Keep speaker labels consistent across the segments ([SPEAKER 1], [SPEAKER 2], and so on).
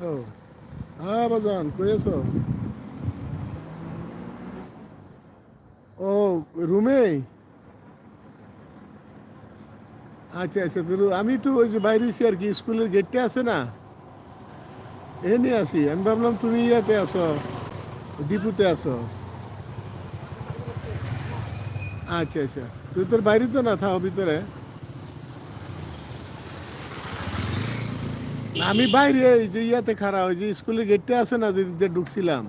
[SPEAKER 1] Hello. হ্যাঁ বাজান, কই আচ্ছা আচ্ছা তো আমি একটু ওই যে বাইরে আর কি, স্কুলের গেটটা আছে না? এ নিয়ে আসি আমি ভাবলাম তুমি ইয়াতে আছো ডিপুতে আছো। আচ্ছা আচ্ছা তুই তোর বাইরে তো না, থাও ভিতরে। আমি বাইরে, এই যে ইয়াতে খারাপ ওই যে স্কুলের গেটটা আছে না যেদিকে ঢুকছিলাম,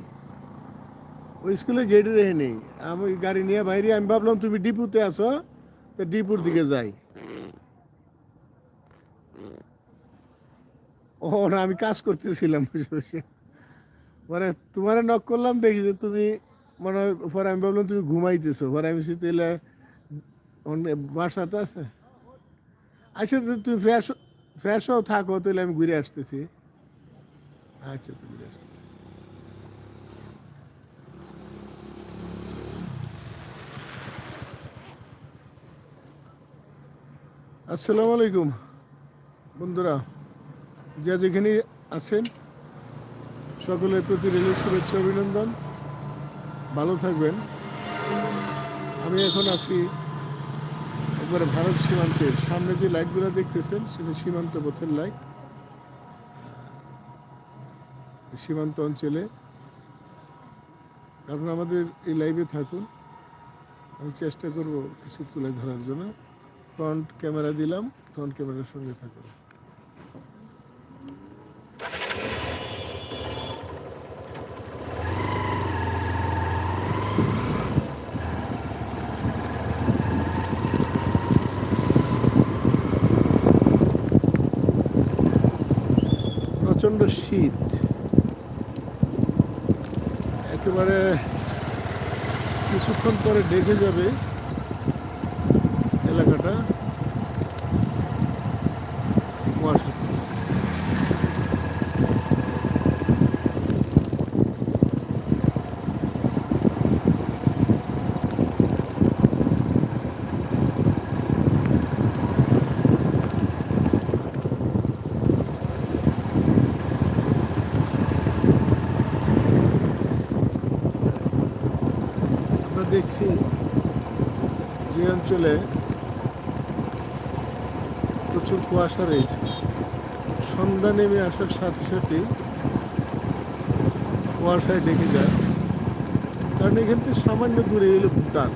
[SPEAKER 1] ওই স্কুলের গেটে রেখে নেই আমি গাড়ি নিয়ে বাইরে, আমি ভাবলাম, তুমি ডিপুতে আসো তো ডিপুর দিকে যাই। ও না আমি কাজ করতেছিলাম বসে বসে তোমার নক করলাম, দেখি যে তুমি, মনে পরে আমি ভাবলাম, তুমি ঘুমাইতেছো। পরে আমি সে তাহলে বাসাতে আছে। আচ্ছা তুমি ফ্রেশ ফ্রেশ হও থাকো, তাহলে আমি ঘুরে আসতেছি। আচ্ছা তো ঘুরে আসতেছি। আসসালামু আলাইকুম, বন্ধুরা। যা যেখানে আছেন, সকলের প্রতি রেলের শুভেচ্ছা, অভিনন্দন। ভালো থাকবেন। আমি এখন আছি একবারে ভারত সীমান্তের সামনে যে লাইটগুলো দেখতেছেন, সেটা সীমান্ত পথের লাইট। সীমান্ত অঞ্চলে। আপনারা আমাদের এই লাইভে থাকুন। আমি চেষ্টা করব কিছু তুলে ধরার জন্য। ফ্রন্ট ক্যামেরা দিলাম, ফ্রন্ট ক্যামেরার সঙ্গে থাকুন। প্রচণ্ড শীত। একেবারে কিছুক্ষণ পরে ডেকে যাবে এলাকাটা কুয়াশা আমরা দেখছি যে অঞ্চলে প্রচুর কুয়াশা রয়েছে। সন্ধ্যা নেমে আসার সাথে সাথে কুয়াশায় ডেকে যায়। কারণ এখান থেকে সামান্য দূরে এলো ভুটান।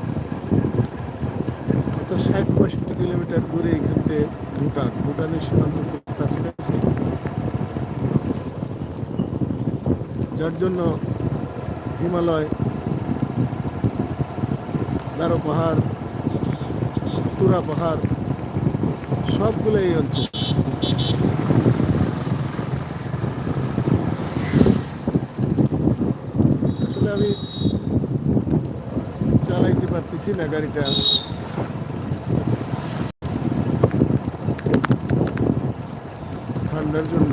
[SPEAKER 1] অর্থাৎ ষাট পঁয়ষট্টি কিলোমিটার দূরে এখান থেকে ভুটান। ভুটানের সীমান্ত কাছাকাছি। যার জন্য হিমালয় গারো পাহাড়, তুরা পাহাড়, সবগুলো এই অঞ্চল। আসলে আমি চালাইতে পারতেছি না গাড়িটা। ঠান্ডার জন্য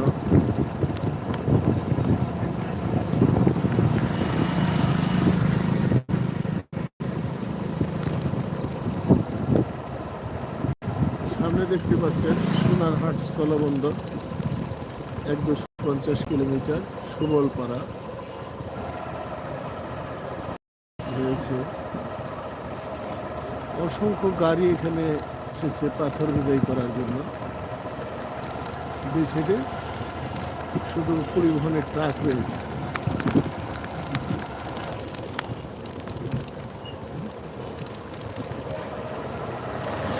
[SPEAKER 1] সামনে দেখতে পাচ্ছেন সোনারহাট স্থলবন্দর, এক দুশো পঞ্চাশ কিলোমিটার সুবলপাড়া। রয়েছে। অসংখ্য গাড়ি এখানে এসেছে পাথর বোঝাই করার জন্য। সাইডে শুধু পরিবহনের ট্রাক রয়েছে।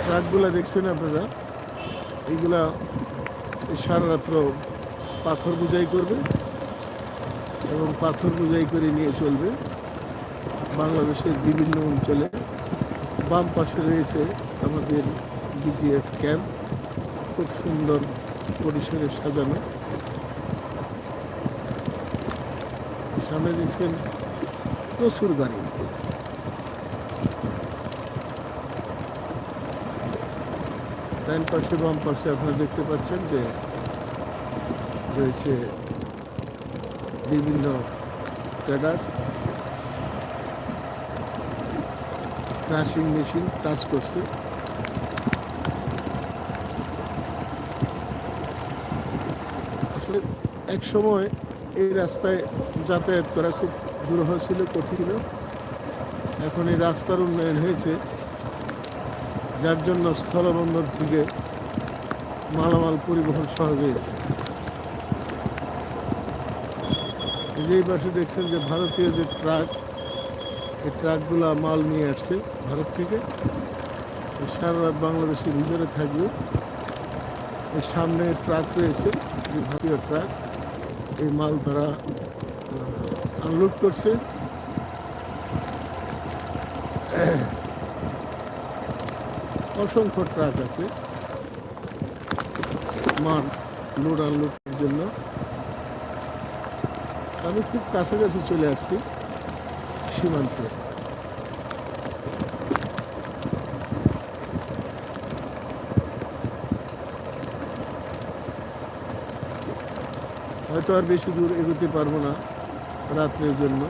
[SPEAKER 1] ট্রাকগুলা দেখছেন আপনারা? এইগুলা এই সারা রাত্র পাথর বোঝাই করবে এবং পাথর বোঝাই করে নিয়ে চলবে। বাংলাদেশের বিভিন্ন অঞ্চলে বাম পাশে রয়েছে আমাদের বিজিএফ ক্যাম্প খুব সুন্দর পরিসরে সাজানো। সামনে দেখছেন প্রচুর গাড়ি। ডান পাশে, বাম পাশে আপনারা দেখতে পাচ্ছেন যে রয়েছে বিভিন্ন ট্রেডার্স ক্রাশিং মেশিন কাজ করছে। আসলে এক সময় এই রাস্তায় যাতায়াত করা খুব দুরূহ ছিল, কঠিন এখন এই রাস্তার উন্নয়ন হয়েছে। যার জন্য স্থলবন্দর থেকে মালামাল পরিবহন সহজ হয়েছে এই পাশে দেখছেন যে ভারতীয় যে ট্রাক, এই ট্রাকগুলো মাল নিয়ে আসছে ভারত থেকে। সারা রাত বাংলাদেশের ভিতরে থাকবে। এর সামনে ট্রাক রয়েছে ভারতীয় ট্রাক। এই মাল তারা আনলোড করছে। অসংখ্য ট্রাক আছে। মাল লোড আনলোডের জন্য। আমি খুব কাছাকাছি চলে আসছি সীমান্তে। হয়তো আর বেশি দূর এগোতে পারব না রাত্রের জন্য।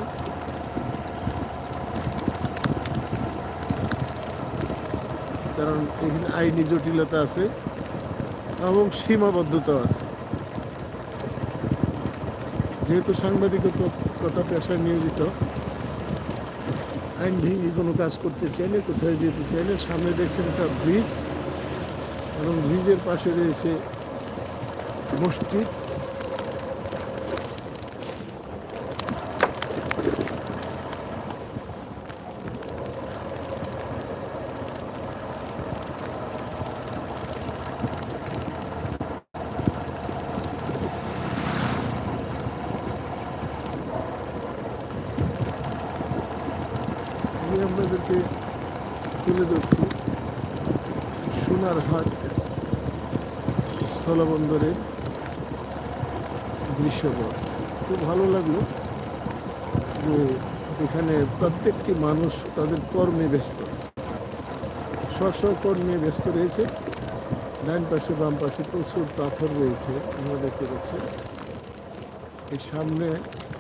[SPEAKER 1] কারণ এখানে আইনি জটিলতা আছে এবং সীমাবদ্ধতা আছে। যেহেতু সাংবাদিকতা পেশায় নিয়োজিত, আইন ভেঙে কোনো কাজ করতে চাইলে কোথায় যেতে চাইলে সামনে দেখছেন একটা ব্রিজ এবং ব্রিজের পাশে রয়েছে মসজিদ। আমি আপনাদেরকে তুলে ধরছি। সোনারহাট স্থলবন্দরের দৃশ্যপট। খুব ভালো লাগল যে এখানে প্রত্যেকটি মানুষ তাদের কর্মে ব্যস্ত। স্ব কর্মে ব্যস্ত রয়েছে। ডান পাশে, বাম পাশে প্রচুর পাথর রয়েছে আমরা দেখতে পাচ্ছি এই সামনে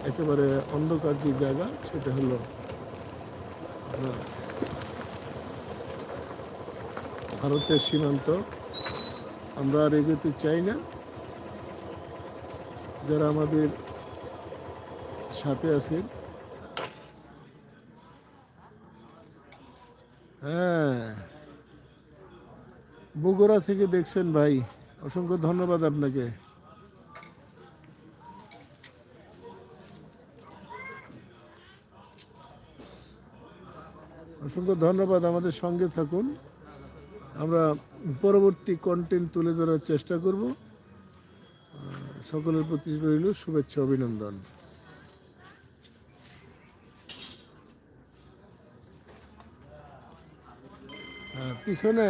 [SPEAKER 1] একেবারে অন্ধকার যে জায়গা, সেটা হলো ভারতের সীমান্ত, আমরা আর এগোতে চাই না। যারা আমাদের সাথে আছে হ্যাঁ। বগুড়া থেকে দেখছেন ভাই, অসংখ্য ধন্যবাদ আপনাকে। অসংখ্য ধন্যবাদ আমাদের সঙ্গে থাকুন। আমরা পরবর্তী কন্টেন্ট তুলে ধরার চেষ্টা করব। সকলের প্রতি রইল শুভেচ্ছা, অভিনন্দন। পিছনে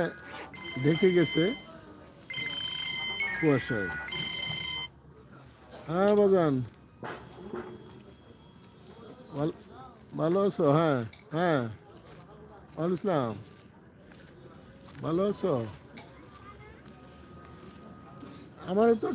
[SPEAKER 1] ঢেকে গেছে কুয়াশায়। হ্যাঁ বাজান। ভালো আছো? হ্যাঁ হ্যাঁ। ওয়ালাইকুম ইসলাম ভালো আছো? আমার তো